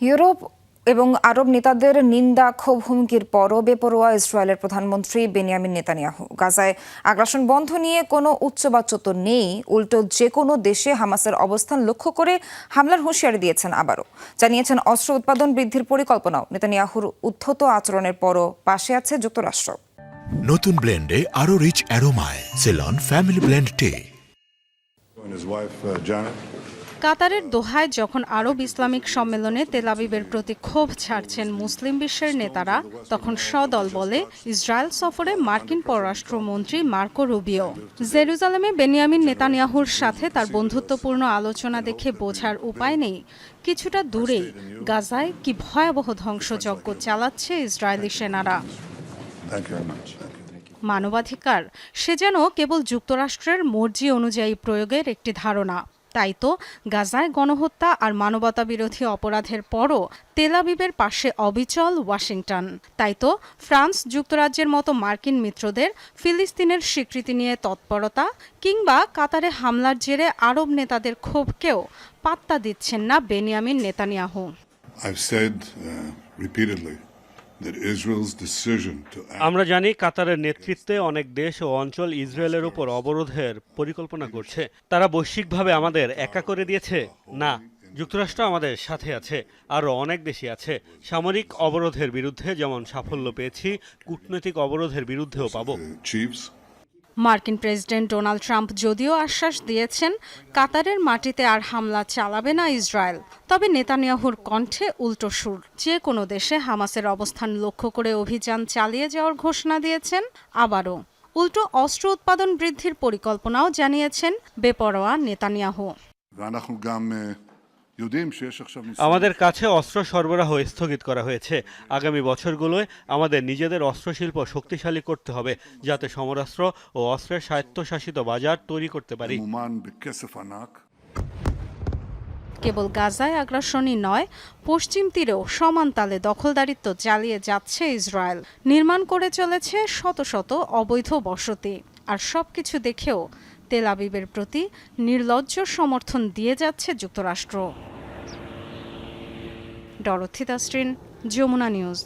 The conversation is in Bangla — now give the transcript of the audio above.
ইউরোপ এবং আরব নেতাদের নিন্দা ক্ষোভ হুমকির পরও বেপরোয়া ইসরায়েলের প্রধানমন্ত্রী বেনিয়ামিন নেতানিয়াহু। গাজায় আগ্রাসন বন্ধ নিয়ে কোনো উচ্চবাচ্য তো নেই উল্টো যে কোনো দেশে হামাসের অবস্থান লক্ষ্য করে হামলার হুঁশিয়ারি দিয়েছেন আবারও। জানিয়েছেন অস্ত্র উৎপাদন বৃদ্ধির পরিকল্পনাও নেতানিয়াহুর উদ্ধত আচরণের পরও পাশে আছে যুক্তরাষ্ট্র। নতুন ব্লেন্ডে আরও রিচ অ্যারোমায় সেলন ফ্যামিলি ব্লেন্ড টে। কাতারের দোহায় যখন আরব ইসলামিক সম্মেলনে তেলাবিবের প্রতি ক্ষোভ ছাড়ছেন মুসলিম বিশ্বের নেতারা তখন সদল বলে ইসরায়েল সফরে মার্কিন পররাষ্ট্রমন্ত্রী মার্কো রুবিও। জেরুজালেমে বেনিয়ামিন নেতানিয়াহুর সাথে তার বন্ধুত্বপূর্ণ আলোচনা দেখে বোঝার উপায় নেই। কিছুটা দূরেই গাজায় কি ভয়াবহ ধ্বংসযজ্ঞ চালাচ্ছে ইসরায়েলি সেনারা. মানবাধিকার সে যেন কেবল যুক্তরাষ্ট্রের মর্জি অনুযায়ী প্রয়োগের একটি ধারণা। তাই তো গাজায় গণহত্যা আর মানবতা বিরোধী অপরাধের পরও তেলাবিবের পাশে অবিচল ওয়াশিংটন। তাই তো ফ্রান্স যুক্তরাজ্যের মতো মার্কিন মিত্রদের ফিলিস্তিনের স্বীকৃতি নিয়ে তৎপরতা কিংবা কাতারে হামলার জেরে আরব নেতাদের ক্ষোভকেও পাত্তা দিচ্ছেন না Benjamin Netanyahu. I've said uh, repeatedly আমরা জানি কাতারের নেতৃত্বে অনেক দেশ ও অঞ্চল ইসরায়েলের উপর অবরোধের পরিকল্পনা করছে। তারা বৈশ্বিকভাবে আমাদের একা করে দিয়েছে? না যুক্তরাষ্ট্র আমাদের সাথে আছে আরও অনেক দেশই আছে। সামরিক অবরোধের বিরুদ্ধে যেমন সাফল্য পেয়েছি কূটনৈতিক অবরোধের বিরুদ্ধেও পাবো। মার্কিন প্রেসিডেন্ট ডোনাল্ড ট্রাম্প যদিও আশ্বাস দিয়েছেন, কাতারের মাটিতে আর হামলা চালাবে না ইসরায়েল। তবে নেতানিয়াহুর কণ্ঠে উল্টো সুর। যে কোনো দেশে হামাসের অবস্থান লক্ষ্য করে অভিযান চালিয়ে যাওয়ার ঘোষণা দিয়েছেন আবারও। উল্টো অস্ত্র উৎপাদন বৃদ্ধির পরিকল্পনাও জানিয়েছেন বেপরোয়া নেতানিয়াহু। আমাদের কাছে অস্ত্র সরবরাহ স্থগিত করা হয়েছে। আগামী বছরগুলোয় আমাদের নিজেদের অস্ত্রশিল্প শক্তিশালী করতে হবে যাতে সমরাস্ত্র ও অস্ত্রের স্বায়ত্তশাসিত বাজার তৈরি করতে পারি। কেবল গাজায় আগ্রাসনই নয় পশ্চিম তীরেও সমান তালে দখলদারিত্ব চালিয়ে যাচ্ছে ইসরায়েল। নির্মাণ করে চলেছে শত শত অবৈধ বসতি। আর সব কিছু দেখেও তেল আবিবের প্রতি নির্লজ্জ সমর্থন দিয়ে যাচ্ছে যুক্তরাষ্ট্র। Dorothy Tasrin Jamuna news.